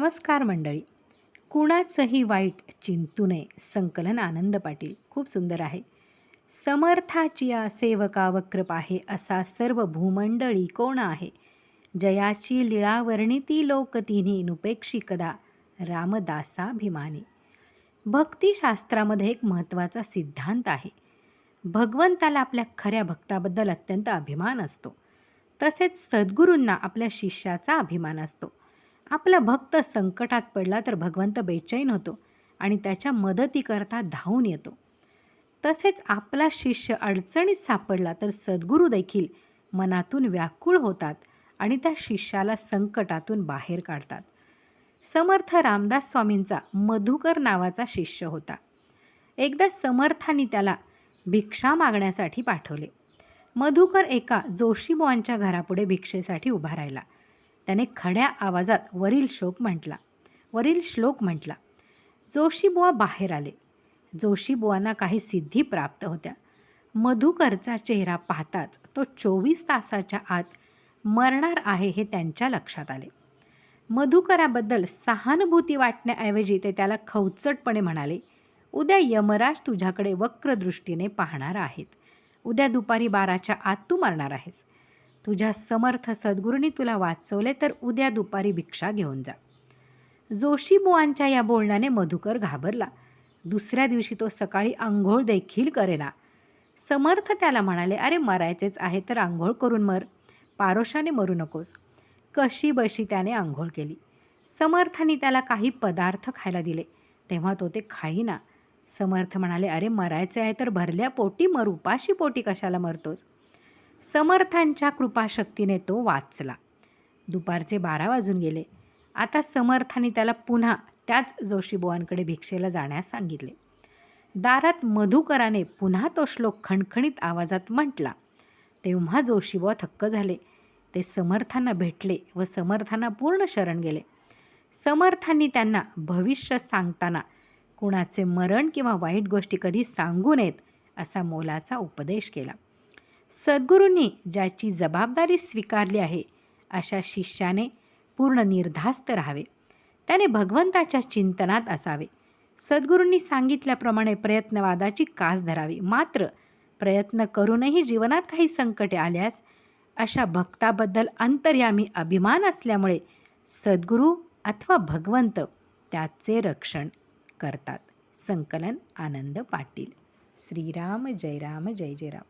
नमस्कार मंडळी. कुणाचंही वाईट चिंतू नये संकलन आनंद पाटील खूप सुंदर आहे. समर्थाचिया सेवका वक्रप आहे असा सर्व भूमंडळी कोण आहे? जयाची लीळा वर्णिती लोक तिन्ही नुपेक्षी कदा? रामदासाभिमानी. भक्तिशास्त्रामध्ये एक महत्त्वाचा सिद्धांत आहे. भगवंताला आपल्या खऱ्या भक्ताबद्दल अत्यंत अभिमान असतो. तसेच सद्गुरूंना आपल्या शिष्याचा अभिमान असतो. आपला भक्त संकटात पडला तर भगवंत बेचैन होतो आणि त्याच्या मदतीकरता धावून येतो. तसेच आपला शिष्य अडचणीत सापडला तर सद्गुरू देखील मनातून व्याकुळ होतात आणि त्या शिष्याला संकटातून बाहेर काढतात. समर्थ रामदास स्वामींचा मधुकर नावाचा शिष्य होता. एकदा समर्थांनी त्याला भिक्षा मागण्यासाठी पाठवले. मधुकर एका जोशीबुवांच्या घरापुढे भिक्षेसाठी उभा राहिला. त्याने खड्या आवाजात वरील श्लोक म्हटला. वरील श्लोक म्हटला जोशीबुवा बाहेर आले. जोशीबुवांना काही सिद्धी प्राप्त होत्या. मधुकरचा चेहरा पाहताच तो चोवीस तासाच्या आत मरणार आहे हे त्यांच्या लक्षात आले. मधुकराबद्दल सहानुभूती वाटण्याऐवजी ते त्याला खवचटपणे म्हणाले उद्या यमराज तुझ्याकडे वक्रदृष्टीने पाहणार आहेत. उद्या दुपारी बाराच्या आत तू मरणार आहेस. तुझ्या समर्थ सद्गुरूंनी तुला वाचवले तर उद्या दुपारी भिक्षा घेऊन जा. जोशीबुवांच्या या बोलण्याने मधुकर घाबरला. दुसऱ्या दिवशी तो सकाळी आंघोळ देखील करेना. समर्थ त्याला म्हणाले अरे मरायचेच आहे तर आंघोळ करून मर. पारोशाने मरू नकोस. कशी बशी त्याने आंघोळ केली. समर्थाने त्याला काही पदार्थ खायला दिले. तेव्हा तो ते खाईना. समर्थ म्हणाले अरे मरायचे आहे तर भरल्या पोटी मर उपाशी पोटी कशाला मरतोस? समर्थांच्या कृपाशक्तीने तो वाचला. दुपारचे बारा वाजून गेले. आता समर्थाने त्याला पुन्हा त्याच जोशीबुवांकडे भिक्षेला जाण्यास सांगितले. दारात मधुकराने पुन्हा तो श्लोक खणखणीत आवाजात म्हटला. तेव्हा जोशीबुवा थक्क झाले. ते समर्थांना भेटले व समर्थांना पूर्ण शरण गेले. समर्थांनी त्यांना भविष्य सांगताना कुणाचे मरण किंवा वाईट गोष्टी कधी सांगू नयेत असा मोलाचा उपदेश केला. सद्गुरूंनी ज्याची जबाबदारी स्वीकारली आहे अशा शिष्याने पूर्ण निर्धास्त राहावे. त्याने भगवंताच्या चिंतनात असावे. सद्गुरूंनी सांगितल्याप्रमाणे प्रयत्नवादाची कास धरावी. मात्र प्रयत्न करूनही जीवनात काही संकटे आल्यास अशा भक्ताबद्दल अंतर्यामी अभिमान असल्यामुळे सद्गुरू अथवा भगवंत त्याचे रक्षण करतात. संकलन आनंद पाटील. श्रीराम जय राम जय जय राम